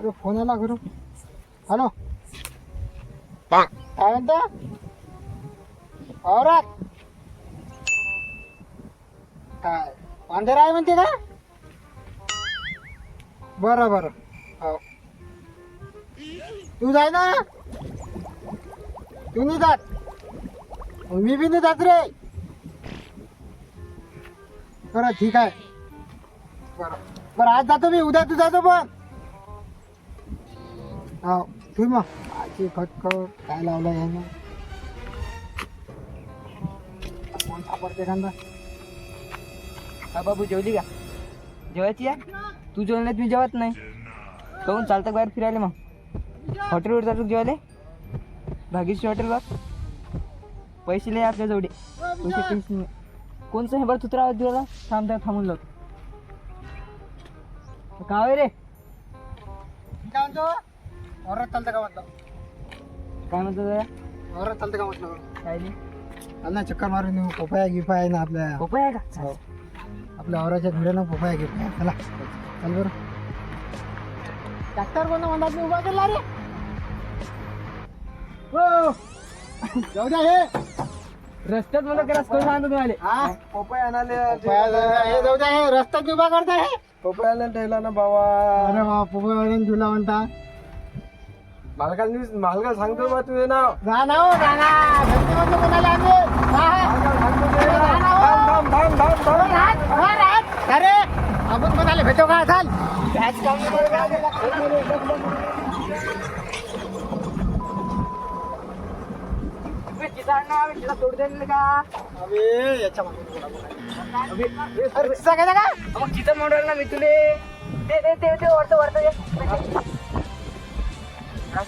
अरे फोन आला घरून हॅलो? काय म्हणता? औरात. काय? अंधेर आहे म्हणते का? बरं बरं. हो. तू जाय ना. तू नाही जात मी बी नाही जात रे. बरं ठीक आहे. बरं. बरं आज जातो मी. उद्या तू जातो पण. हा तू मग आजी खटखट काय लावलं यानं कोण सापडते एखादा हा बाबू जेवली का जेवायची या तू जेवण नाही तुम्ही जेवत नाही काहून चालतं बाहेर फिरायला मग हॉटेलवर जातो जेवायला भागीश्री हॉटेलवर पैसे लय आपल्या जवळ पैसे टेन्शन नाही कोणचं हे बरं तुत्रा आवाज दिला थांब थांबून लावतो काय रे काय म्हणतो औरत चालतं का म्हटलं? काय म्हणतो जरा काय नाही. मारून पोपाया आहे ना आपल्या. पपई आहे का? हो. आपल्या औराच्या धुड्यानं पोपाया आहे चला. चाल बरं. ट्रॅक्टर कोणा म्हणतात? मी उभा केला रे. हो. जाऊ द्या हे. रस्त्यात मला क्रॉस करून सांगतो तुम्हाला हा? पपई आणाले पोपाया हे जाऊ द्या हे. रस्त्यात उभा करता हे पपई आणायला ठेवला ना बाबा अरे वा पोपाया तुला म्हणता. मालकाला मालकाला सांगतो बा तुझे नाव. ना हो जा ना घरचे म्हणतो कोणाला आम्ही हा. मालकाला सांगतो तुझे नाव. थांब, थांब, थांब, थांब, थांब. राहत, हा, राहत. अरे आपण कोणाला भेटो का? चाल. त्याच काम द्यायला का अबे याच्या मागे अबे, अरे तिचा काय का? मग चिकन मॉडेल ना मी तुले. ते ते ते ते वरतं वरतं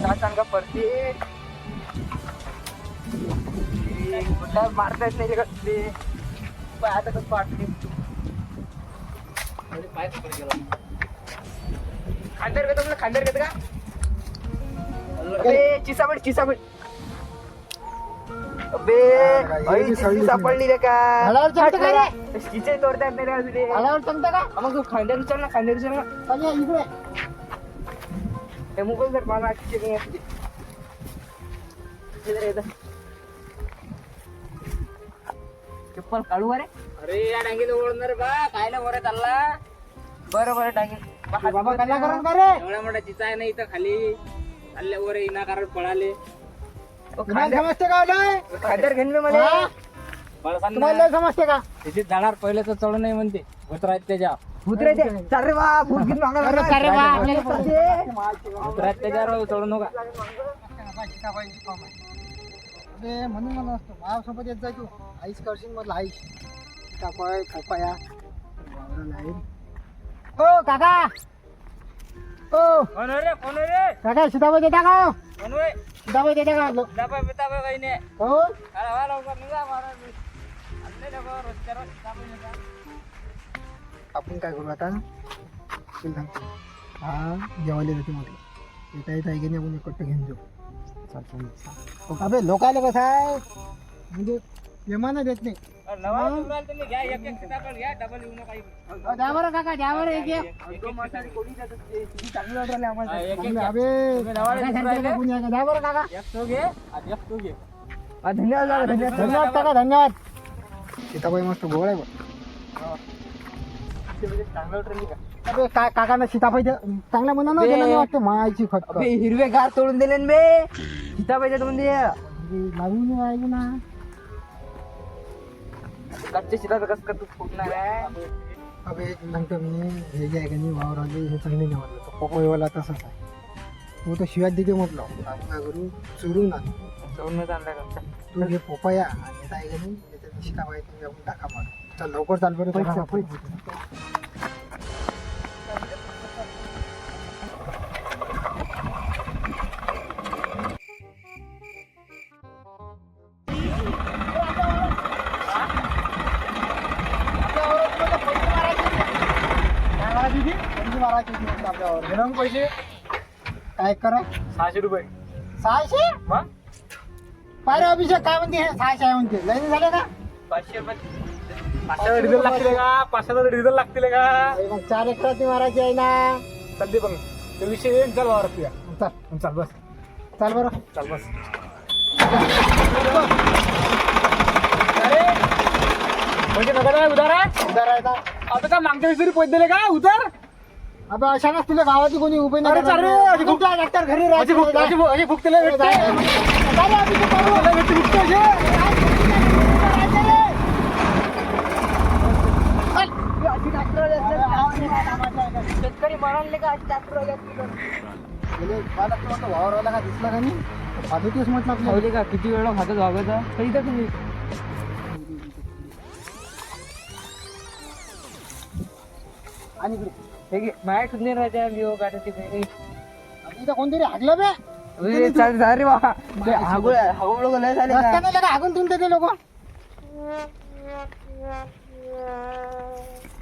सांगा परते कुठं मारता येत नाही का ते पाय आता कसं पाडते? खांदेर घेतो तुला खांदेर घेतो का? अबे चिसाबड चिसाबड अबे चिसा सापडली रे का? झाडावर चढतं का रे? चिचे तोडता येत नाही रे सांगता का? मग तू खांद्यावर उचल ना खांद्यावर उचल ना. इकडे. चिकन असते इधर इधर चप्पल काढू अरे अरे या डांगीत ओढणार बा कायला वर चालला बरं बरं डांगी बाबा कल्ला करून का रे एवढा मोठा चिचा आहे ना इथं खाली चालल्या वर इना कारण पळाले समजते का खांद्यावर घेऊन मला? तुम्हाला समजते का त्याची जाणार पहिले तर चढ नाही म्हणते भूत राहत त्याच्या भूत्रे ते. भूत मागं अरे आपल्याला त्याच्यावर नका अबे म्हणून मला असतो माझ्यासोबत येत जाय तू. आईस करशील मधला आईस. वावराला आहे. हो काका हो कोण रे कोण रे काका सीताफळ देता का? हो? कोण रे देता का? म्हटलं? डबा बिता काही नाही हो. अरे वा लवकर निघा महाराज आणले डबा रोजच्या रोज डबा निघा. आपण काय करू आता? तुला सांगतो हा जेवायला जाते म्हटलं. येता येता की नाही आपण एकट्ट घेऊन जाऊ. अबे लोकायला कसं आहे. म्हणजे विमानं देत नाही. द्या बरं काका द्या बरं एक एक. चांगलं वाटलं आम्हाला. अबे कुणी आहे का? बरं काका. धन्यवाद धन्यवाद. धन्यवाद. काका धन्यवाद. सीताबाई मस्त गोळ आहे बघ. अबे काय काकांना सीताबाई दे- चांगल्या मनानं बे. दिलं नाही वाटतं? मायची खटक अबे हिरवे गार तोडून दिले ना बे. सीताबाईच्या मध्ये नवीन आहे ना. कच्चे कसं का तू फुटणार आहे? अबे सांगतो मी हे जे आहे का नाही वावर आले हे चांगले नाही वाटलं. पपईवाला तसंच आहे. तू तर शिवाय देते म्हटलं. काय करू चुरून आण. का? तू हे पोपया आणि आहे का नाही त्याच्यात सीताबाई तुम्ही आपण टाका मार चल लवकर चाल बरं पैसा, पैसा. पैसे काय करा? सहाशे रुपये. सहाशे? मग? पाय अभिषेक काय म्हणते? सहाशे आहे म्हणते. लय झाले का पाचशे रुपये. पाचशे डिझेल लागतील का? पाचशे डिझेल लागतील का? अरे मग चार एकराची मारायची आहे ना. चालते पण ते विषय येईन चल वावरात तुया चल. चल बस. चाल बरं. चल बस. अरे! म्हणजे नका काय उधार आहे राहायचा आता का मागच्या तरी पैसे दिले का? उधार? आता अशानच तुला गावाची कोणी उभे अरे चाल अशी खूप- डॉक्टर घरी अशी भूक अशी भूक- अशी भूक त्याला भेटते भेटते भूक त्याची. शेतकरी का अशी वावरवाला का दिसला का नाही फादू तेच म्हटलं आपल्याला ठेवले का किती वेळा खातात वागायचा तर तुम्ही आणि इकडे. हे घे, माझ्या ठुकणे राहते विवो काढते ते आणि इथं कोणतरी हागलं बे अरे चाल चाल रे बाबा ते हागुळ हागुळ लोक लय झाले का रस्त्याने हागून तुमचे ते लोक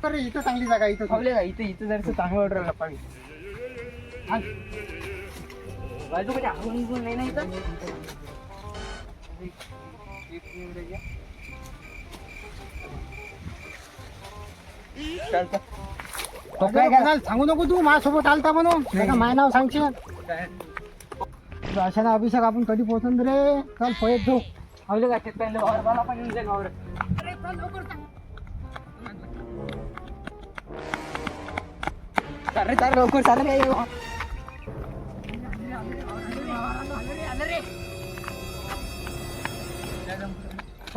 अरे इथं चांगली जागा आहे, इथं ठेवले का इथं इथं जर चांगलं ऑर्डर आला पाहिजे बाजू कधी हागून बिगून नाही ना इथं चल चल तो काय करायला सांगू नको तू माझ्यासोबत आलता म्हणून. नाही का माझं नाव सांगशील? अशा ना अभिषेक आपण कधी पोहोचून रे? चल पळत जाऊ. ठेवले का वावर पण येऊन जाईल वावर. अरे चाल लवकर चाल रे.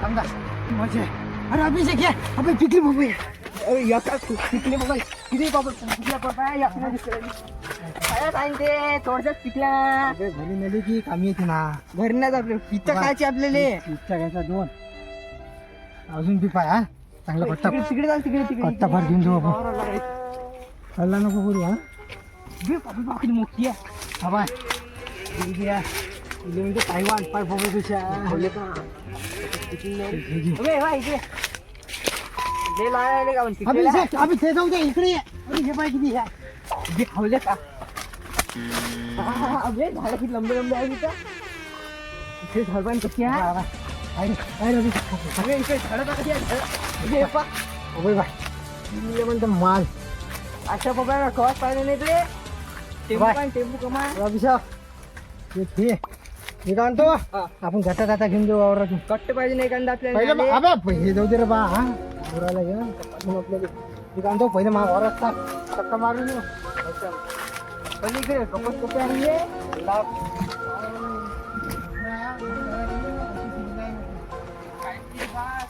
समजा मजे अरे अभिषेक या आपण पिकली पोपय पिकले पपई किती पपई पिकल्या यातनं दिसलं. काय सांगते थोडसं पिकल्या. अबे घरी नेली की कामी येते ना. घरी नाही आपले पित्त खायचे आपल्याला. इच्छा घ्यायचा दोन. अजून पाय हा. चांगला पट्टा. तिकडे जाऊ तिकडे तिकडे पट्टा फार घेऊन जाऊ आपण. चालला नको करू हा. मोठी आहे. हा बाय इथे या. इथे म्हणजे तायवान पाय पोपयपेक्षा ठेवले का अबे, वा इकडे लय लावायला का पण पिकलेला? अभिषेक अभिषेक जाऊ दे इकडे ये. अरे हे पाय किती आहे बे, खावले का अबे झाडं किती लंबे लंबे आहे तिथं इथे झाड पण कशी आहे बा, बा. आहे रे, आहे रे अभिषेक अबे इकडे झाडं बघ कशी आहे झाडं. इथे हे पहा. पोपय बाय इथे म्हणतो माल अशा पप्पा कवाच पाहिजे नाही तुले टेम्पो बाय. पाहिजे टेम्पो कमा अरे अभिषेक हे. हे काय म्हणतो हा. आपण जाता जाता घेऊन जाऊ वावरातून कट्ट पाहिजे नाही कांदा पहिले आपल्याला हे जाऊ दे रे बा हा पुराला घे आपण आपल्याला मी काय म्हणतो पहिले मा वावरात टाक चक्का मारून येऊ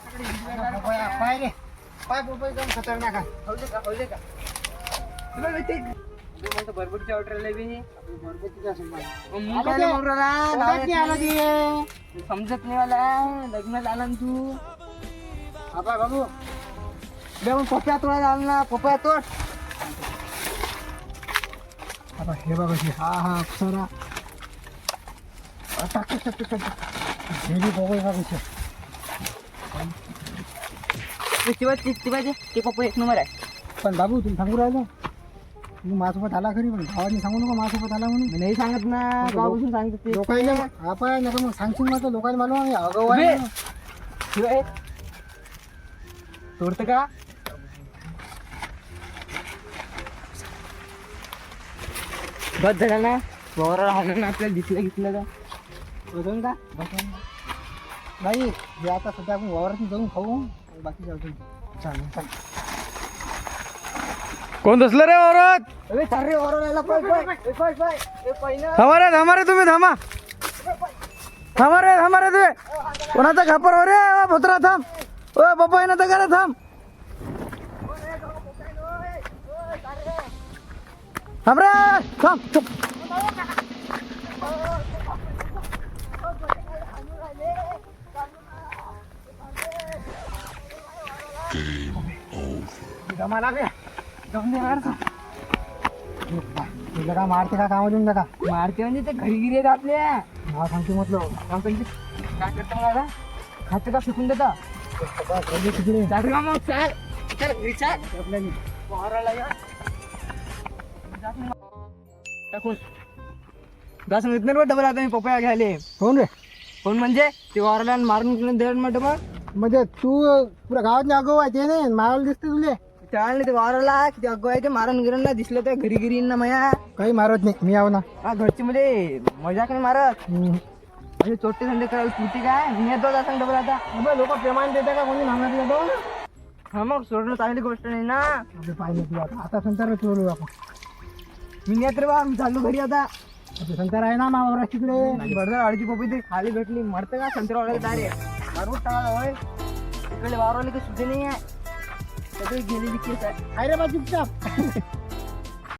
पाय रे पाय पोपय एकदम खतरनाक आहे हवले का हवले का तुला माहिती आहे? म्हणतो बी. मग काय. म्हणून राहिला? नाही. समजत नाही मला लग्नात आला ना तू पाय बाबू बे मग पप्या तोडा ना पप्या तोड हे बघा हे हा हा अप्सरा टाक टाक टाक टाक हेरी पोपय बघा हे. शिवाजी शिवाजी ते पप्पा एक नंबर आहे पण बाबू तुम्ही सांगू राहिलो तुम्ही माझ्यासोबत आला खरी पण गावाने सांगू नका माझ्यासोबत आला म्हणून. नाही सांगत ना गावापासून सांगत ते. लोकांना पाय नका मग सांगशील मग लोकांना मालूम आहे. अगाऊ बे. आहे म्हणून. शिवाय तोडतं का? बस झाला ना. वावराला राहणार ना आपल्याला दिसलं घेतलं का बसून का? बसून नाही हे आता सध्या आपण वावरातून जाऊन खाऊ. बाकीच्या अजून चालेल चालेल. कोण बसलं रे रे पहिलं? थांबा रे थांबा रे तुम्ही थांबा. थांबा रे थांबा रे तुम्ही. कोणाचा खापर हो रे? भोत्रा थांब. ओ पप्पा येणं तर करा थांब. थांब रे थांब. चुप. दे मार तुझं का मारते का कामा देऊन का मारते म्हणजे ते घरी गिरी आहेत आपल्या नाव सांगते म्हटलं. काय करतो मग आता? खातं का फेकून देता? तिकडे चाल का मग? चाल. चल घरी चाल. वावराला या. टाकून सांगितलं ना डबल आता मी पपया घ्यायले. कोण रे? पण म्हणजे? ते वावराला मारून डबल म्हणजे तू पुऱ्या गावात अगो आहे ते नाही. मावाला दिसते तुले. नाही ते वावराला किती अगो आहे ते मारून गिरण दिसलं तर घरी गिरी ना माया. काही मारत नाही मी आहो ना. हा घरची म्हणजे मजाक नाही मारत. हम्म. म्हणजे चोट्टे संडे करायला पुरती काय? मी येतो आता डबल आता. अबे लोक प्रेमाने देते का? कोणी मागणार येतो हा मग सोडणं चांगली गोष्ट नाही ना? अबे पाहिजे तू आता आता संतार चोरू आपण. मी नाही येत रे बा मी चाललो घरी आता. संतार आहे ना मावरा तिकडे? बरं अडची पपई ते खाली भेटली. मरतं का संत्रा वाढायला डायरेक्ट मारून टाका होय? इकडे वावरवाले काही सुटे नाही आहे. सगळे गेलेली केस आहे आहे रे बा चुपचाप